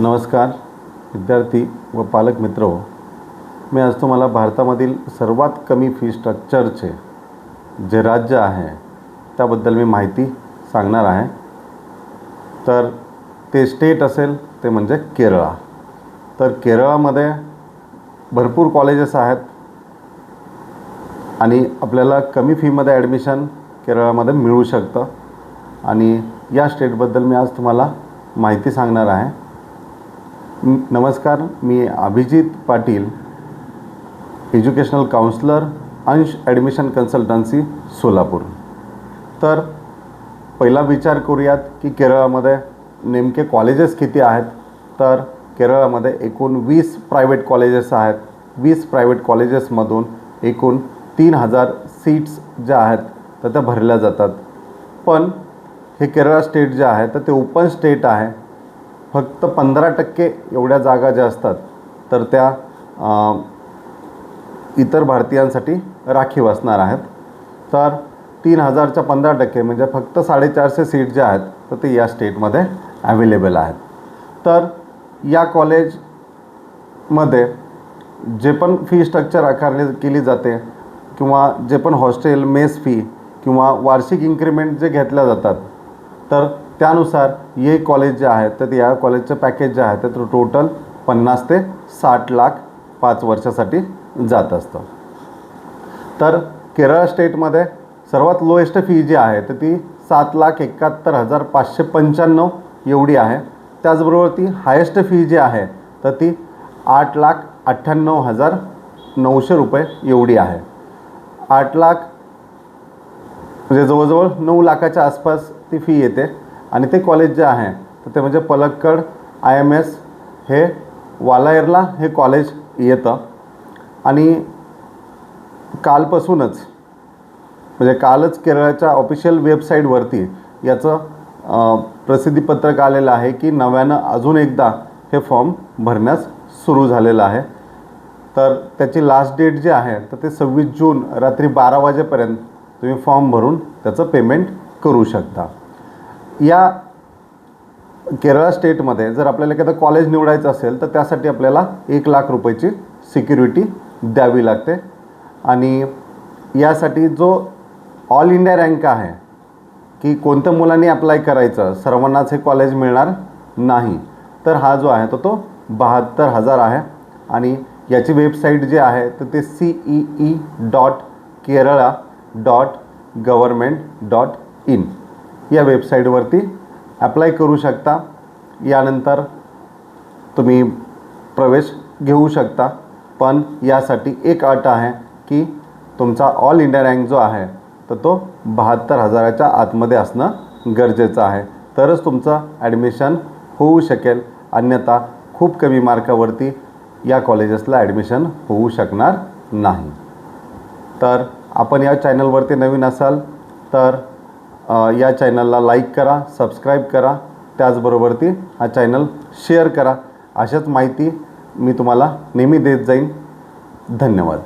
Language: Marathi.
नमस्कार विद्यार्थी व पालक मित्र हो. मी आज तुम्हाला भारतामधील सर्वात कमी फी स्ट्रक्चरचे जे राज्य आहे त्याबद्दल मी माहिती सांगणार आहे. तर ते स्टेट असेल ते म्हणजे केरळा. तर केरळामध्ये भरपूर कॉलेजेस आहेत आणि आपल्याला कमी फीमध्ये ॲडमिशन केरळामध्ये मिळू शकतं. आणि या स्टेटबद्दल मी आज तुम्हाला माहिती सांगणार आहे. नमस्कार मी Abhijit Patil educational counsellor Ansh admission consultancy Solapur. तर पहिला विचार करूयात की केरळामध्ये नेमके कॉलेजेस किती आहेत? तर केरळामध्ये एकूण वीस प्रायव्हेट कॉलेजेस आहेत. वीस प्रायव्हेट कॉलेजेसमधून एकूण तीन हजार सीट्स ज्या आहेत तर त्या भरल्या जातात. पण हे केरळ स्टेट जे आहे तर ते ओपन स्टेट आहे. फक्त पंधरा टक्के एवढ्या जागा ज्या असतात तर त्या इतर भारतीयांसाठी राखीव असणार आहेत. तर तीन हजारच्या पंधरा टक्के म्हणजे फक्त साडेचारशे सीट ज्या आहेत तर ते या स्टेटमध्ये ॲवेलेबल आहेत. तर या कॉलेजमध्ये जे पण फी स्ट्रक्चर आकारली केली जाते किंवा जे पण हॉस्टेल मेस फी किंवा वार्षिक इन्क्रीमेंट जे घेतल्या जातात तर त्यानुसार हे कॉलेज जे आहे तर या कॉलेजचं पॅकेज जे आहे तर टोटल पन्नास ते साठ लाख पाच वर्षासाठी जात असतं. तर केरळ स्टेटमध्ये सर्वात लोएस्ट फी जी आहे तर ती सात लाख एकाहत्तर हजार पाचशे पंच्याण्णव एवढी आहे. त्याचबरोबर ती हायेस्ट फी जी आहे तर ती आठ लाख अठ्ठ्याण्णव हजार नऊशे रुपये एवढी आहे. आठ लाख म्हणजे जवळजवळ नऊ लाखाच्या आसपास ती फी येते. आणि ते कॉलेज जे आहे तर ते म्हणजे पलक्कड आय एम एस हे वालायरला हे कॉलेज येतं. आणि कालपासूनच म्हणजे कालच केरळच्या ऑफिशियल वेबसाईटवरती याचं प्रसिद्धीपत्रक आलेलं आहे की नव्यानं अजून एकदा हे फॉर्म भरण्यास सुरू झालेलं आहे. तर त्याची लास्ट डेट जी आहे तर ते सव्वीस जून रात्री बारा वाजेपर्यंत तुम्ही फॉर्म भरून त्याचं पेमेंट करू शकता. या केरळ स्टेटमध्ये जर आपल्याला एखादं कॉलेज निवडायचं असेल तर त्यासाठी आपल्याला एक लाख रुपयाची सिक्युरिटी द्यावी लागते. आणि यासाठी जो ऑल इंडिया रँक आहे की कोणत्या मुलांनी अप्लाय करायचं सर्वांनाच हे कॉलेज मिळणार नाही. तर हा जो आहे तो तो बहात्तर हजार आहे. आणि याची वेबसाईट जी आहे तर ते C E E dot Kerala dot government dot in या वेबसाईटवरती अप्लाय करू शकता. यानंतर तुम्ही प्रवेश घेऊ शकता. पण यासाठी एक अट आहे की तुमचा ऑल इंडिया रँक जो आहे तर तो बहात्तर हजाराच्या आतमध्ये असणं गरजेचं आहे. तरच तुमचं ॲडमिशन होऊ शकेल. अन्यथा खूप कमी मार्कावरती या कॉलेजेसला ॲडमिशन होऊ शकणार नाही. तर आपण या चॅनलवरती नवीन असाल तर या चॅनलला लाईक करा सबस्क्राईब करा. त्याचबरोबर ती हा चॅनल शेअर करा. अशाच माहिती मी तुम्हाला नेहमी देत जाईन. धन्यवाद.